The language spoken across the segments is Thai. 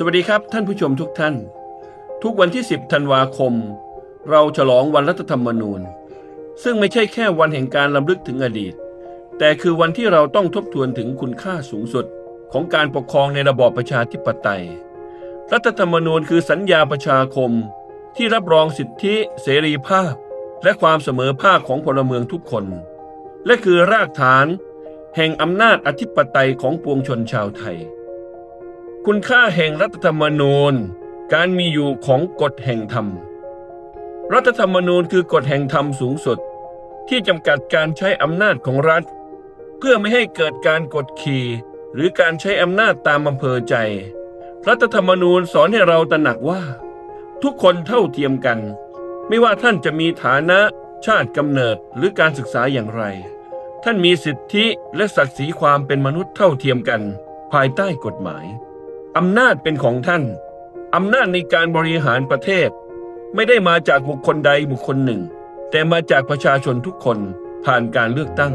สวัสดีครับท่านผู้ชมทุกท่าน ทุกวันที่ 10 ธันวาคม เราฉลองวันรัฐธรรมนูญ ซึ่งไม่ใช่แค่วันแห่งการลำลึกถึงอดีต แต่คือวันที่เราต้องทบทวนถึงคุณค่าสูงสุดของการปกครองในระบอบประชาธิปไตย รัฐธรรมนูญคือสัญญาประชาคม ที่รับรองสิทธิเสรีภาพ และความเสมอภาคของพลเมืองทุกคน และคือรากฐาน แห่งอำนาจอธิปไตยของปวงชนชาวไทย คุณค่าแห่งรัฐธรรมนูญ การมีอยู่ของกฎแห่งธรรม รัฐธรรมนูญคือกฎแห่งธรรมสูงสุด ที่จำกัดการใช้อำนาจของรัฐ เพื่อไม่ให้เกิดการกดขี่ หรือการใช้อำนาจตามอำเภอใจ รัฐธรรมนูญสอนให้เราตระหนักว่า ทุกคนเท่าเทียมกัน ไม่ว่าท่านจะมีฐานะชาติกำเนิดหรือการศึกษาอย่างไร ท่านมีสิทธิและศักดิ์ศรีความเป็นมนุษย์เท่าเทียมกัน ภายใต้กฎหมาย อำนาจเป็นของท่าน อำนาจในการบริหารประเทศ ไม่ได้มาจากบุคคลใดบุคคลหนึ่ง แต่มาจากประชาชนทุกคนผ่านการเลือกตั้ง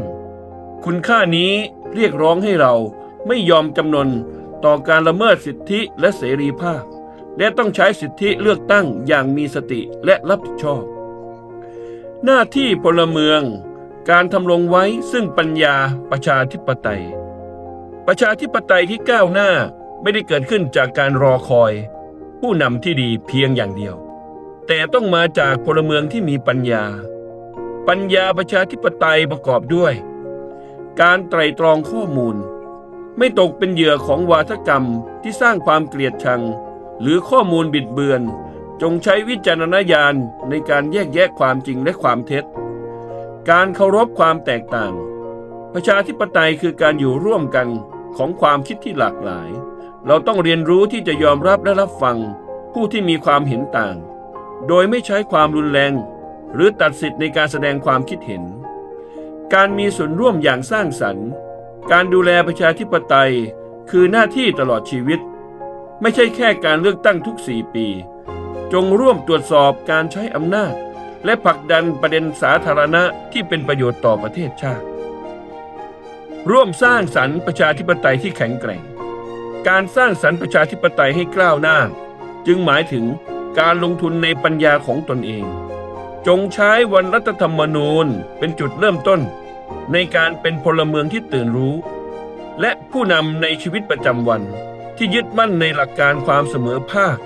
คุณค่านี้เรียกร้องให้เราไม่ยอมจำนนต่อการละเมิดสิทธิและเสรีภาพ และต้องใช้สิทธิเลือกตั้งอย่างมีสติและรับผิดชอบ หน้าที่พลเมือง การทำรงไว้ซึ่งปัญญาประชาธิปไตย ประชาธิปไตยที่ก้าวหน้า ไม่ได้เกิดขึ้นจากการรอคอย ผู้นำที่ดีเพียงอย่างเดียว แต่ต้องมาจากพลเมืองที่มีปัญญา ปัญญาประชาธิปไตยประกอบด้วย การไตรตรองข้อมูล ไม่ตกเป็นเหยื่อของวาทกรรมที่สร้างความเกลียดชัง หรือข้อมูลบิดเบือน จงใช้วิจารณญาณในการแยกแยะความจริงและความเท็จ การเคารพความแตกต่าง ประชาธิปไตยคือการอยู่ร่วมกันของความคิดที่หลากหลาย เราต้องเรียนรู้ที่จะยอมรับและรับฟังผู้ที่มีความเห็นต่าง โดยไม่ใช้ความรุนแรง หรือตัดสิทธิ์ในการแสดงความคิดเห็น การมีส่วนร่วมอย่างสร้างสรรค์ การดูแลประชาธิปไตย คือหน้าที่ตลอดชีวิต ไม่ใช่แค่การเลือกตั้งทุกสี่ปี จงร่วมตรวจสอบการใช้อำนาจ และผลักดันประเด็นสาธารณะที่เป็นประโยชน์ต่อประเทศชาติ ร่วมสร้างสรรค์ประชาธิปไตยที่แข็งแกร่ง การสร้างสรรค์ประชาธิปไตยให้กล้าวหน้า จึงหมายถึงการลงทุนในปัญญาของตนเอง จงใช้วันรัฐธรรมนูญเป็นจุดเริ่มต้น ในการเป็นพลเมืองที่ตื่นรู้ และผู้นำในชีวิตประจำวันที่ยึดมั่นในหลักการความเสมอภาค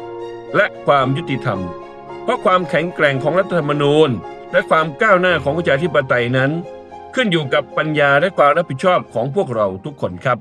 และความยุติธรรม เพราะความแข็งแกร่งของรัฐธรรมนูญ และความก้าวหน้าของประชาธิปไตยนั้น ขึ้นอยู่กับปัญญาและความรับผิดชอบของพวกเราทุกคนครับ